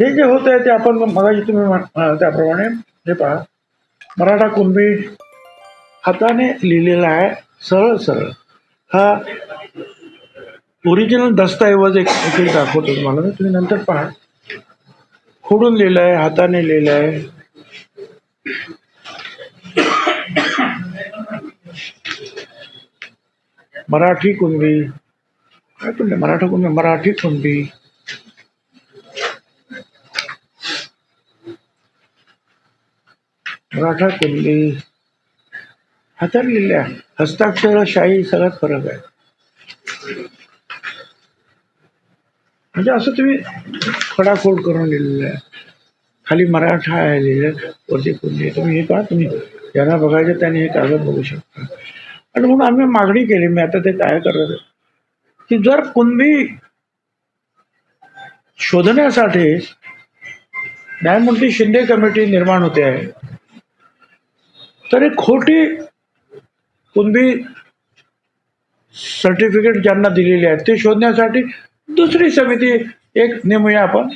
हे जे होत आहे ते आपण मगाशी तुम्ही त्याप्रमाणे हे पहा. मराठा कुणबी हाताने लिहिलेला आहे सरळ सरळ. हा ओरिजिनल दस्तऐवज एक एक दाखवतो तुम्हाला मी. तुम्ही नंतर पहा. खोडून लिहिलं आहे हाताने लिहिलं आहे. मराठी कुणबी काय पण नाही, मराठा कुणबी मराठी कुणबी. मराठा कुणबी हाताने लिहिल्या हस्ताक्षर शाही सगळ्यात फरक आहे. म्हणजे असं तुम्ही खडाखोड करून लिहिलेलं आहे. खाली मराठा आहे लिहिलं वरती कुणबी तुम्ही हे पहा तुम्ही ज्यांना बघायचं त्यांनी हे कागद बघू शकता. आणि म्हणून आम्ही मागणी केली मी आता ते काय करत की जर कुणबी शोधण्यासाठी न्यायमूर्ती शिंदे कमिटी निर्माण होते आहे तरी खोटी कुणबी सर्टिफिकेट ज्यांना दिलेली आहेत ते शोधण्यासाठी दुसरी समिती एक नेमूया आपण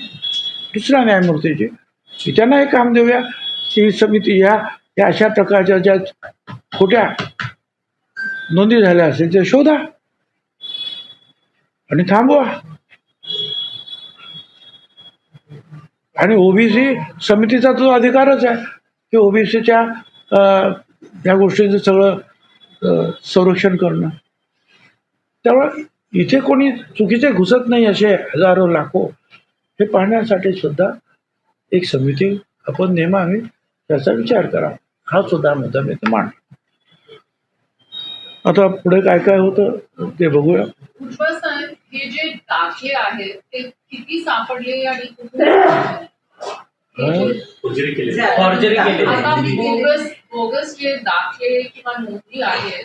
दुसऱ्या न्यायमूर्तीची. की त्यांना एक काम देऊया की ही समिती ह्या या अशा प्रकारच्या ज्या खोट्या नोंदी झाल्या असेल ते शोधा आणि थांबवा. आणि ओबीसी समितीचा तो अधिकारच आहे की ओबीसीच्या या गोष्टीचं सगळं संरक्षण करणं. त्यामुळे इथे कोणी चुकीचे घुसत नाही असे हजारो लाखो हे पाहण्यासाठी सुद्धा एक समिती आपण नेमावी त्याचा विचार करा. हा सुद्धा मुद्दा मी मांडतो. आता पुढे काय काय होतं ते बघूया. हे जे दाखले आहेत ते किती सापडले आणि हे फॉर्जरी केली फॉर्जरी केली. आता बोगस बोगस जे दाखले किंवा नोंदी आहेत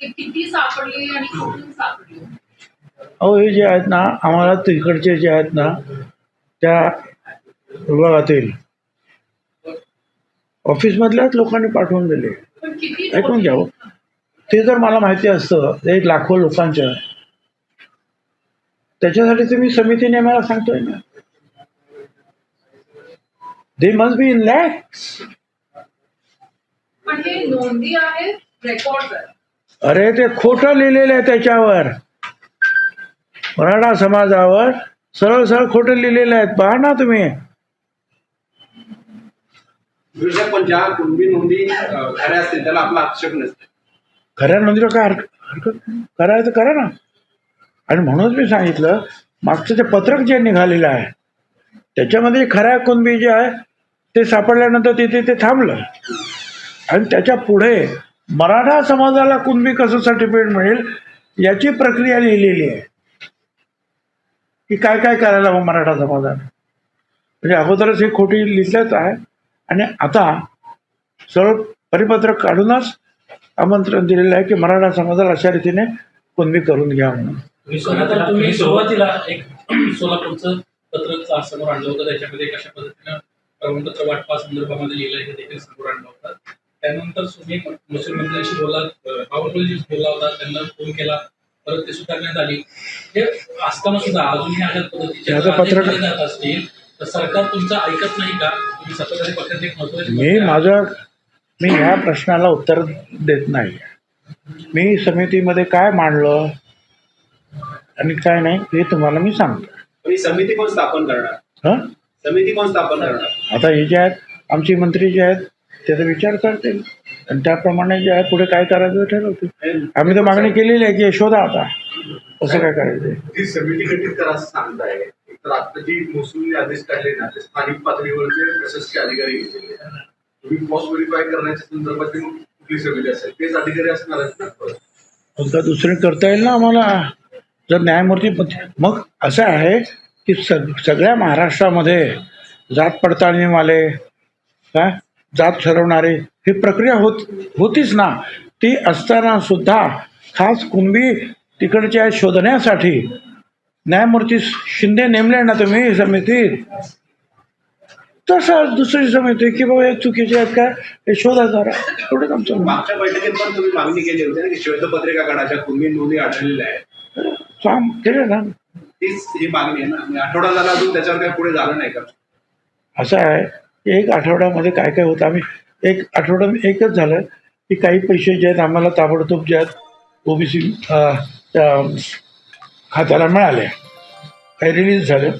ते किती सापडले आणि कुठून सापडले? अहो हे जे आहेत ना आम्हाला तिकडचे जे आहेत ना त्या विभागातील ऑफिसमधल्याच लोकांनी पाठवून दिले. पण किती ऐकून घ्यावं ते जर मला माहिती असतं एक लाखो लोकांच्या. त्याच्यासाठी तुम्ही समिती नेमायला सांगतोय ना. They must be in lax पण हे नोंदी आहेत रेकॉर्ड आहेत अरे ते खोटं लिहिलेलं आहे त्याच्यावर. मराठा समाजावर सरळ सरळ खोटं लिहिलेलं आहेत पहा ना तुम्ही. दुसऱ्या पण ज्या कुणबी नोंदी खऱ्या असतील त्याला आपला आक्षेप नसते. खऱ्या नोंदीला काय हरकत. करायचं करा ना. आणि म्हणूनच मी सांगितलं मागचं जे पत्रक जे निघालेलं आहे त्याच्यामध्ये खऱ्या कुणबी जे आहे ते सापडल्यानंतर तिथे ते थांबलं. आणि त्याच्या पुढे मराठा समाजाला कुणबी कसं सर्टिफिकेट मिळेल याची प्रक्रिया लिहिलेली आहे. की काय काय करायला हवं मराठा समाजाने? म्हणजे अगोदरच हे खोटी लिहिलंच आहे. आणि आता सर्व परिपत्रक काढूनच आमंत्रण दिलेलं आहे की मराठा समाजाला अशा रीतीने कुणबी करून घ्या म्हणून. सुरुवातीला एक सोलापूरचं पत्रक समोर आणलं होतं त्याच्यामध्ये कशा पद्धतीनं प्रमाणपत्र वाटपा संदर्भामध्ये लिहिलं हे देखील समोर आणलं होतं. त्यानंतर तुम्ही महसूल मंत्र्यांशी बोला बावनकुळेशी बोलला होता त्यांना फोन केला परत ते सुद्धा करण्यात आली. हे असताना सुद्धा अजूनही अशा पद्धतीचे. जात असतील तर सरकार तुमचं ऐकत नाही का? तुम्ही सत्ताधारी पक्षात एक महत्वाची मी माझं मी ह्या प्रश्नाला उत्तर देत नाही. मी समितीमध्ये काय मांडलं आणि काय नाही हे तुम्हाला मी सांगतो. ही समिती कोण स्थापन करणार. हं? समिती कोण स्थापन करणार? आता हे जे आहेत आमची मंत्री जे आहेत त्याचा विचार करतील. आणि त्याप्रमाणे जे आहे पुढे काय करायचं ते ठरवतील. आम्ही तर मागणी केलेली आहे की शोधा आता. कसं काय करायचं? जी समिती गठीत करा असं सांगताय तर आता जी महसूलने आदेश काढले ना ते स्थानिक पातळीवरचे प्रशासकीय अधिकारी घेतलेले. तुम्ही क्रॉस व्हेरीफाय करण्याच्या संदर्भात कुठली समिती असेल तेच अधिकारी असणार आहेत ना? फक्त दुसरे करता येईल ना आम्हाला? जर न्यायमूर्ती मग असं आहे की सग सगळ्या महाराष्ट्रामध्ये जात पडताळणीवाले काय जात ठरवणारे ही प्रक्रिया होत होतीच ना. ती असताना सुद्धा खास कुणबी तिकडच्या शोधण्यासाठी न्यायमूर्ती शिंदे नेमले ना तुम्ही समितीत तसं दुसरी समिती की बाबा हे चुकीचे आहेत काय हे शोधा जरा. एवढंच आमचं. मागच्या बैठकीत पण तुम्ही मागणी केली होती ना की श्वेतपत्रिका काढायच्या कुणबी नोंदी आढळलेल्या आहेत. काम केलं ना. तीच ही मागणी आहे ना. म्हणजे आठवडा झाला अजून त्याच्यावर काही पुढे झालं नाही का? असं आहे. की एक आठवड्यामध्ये काय काय होतं? आम्ही एक आठवड्यात एकच झालं की काही पैसे जे आहेत आम्हाला ताबडतोब जे आहेत ओबीसी खात्याला मिळाले. काही रिलीज झालं.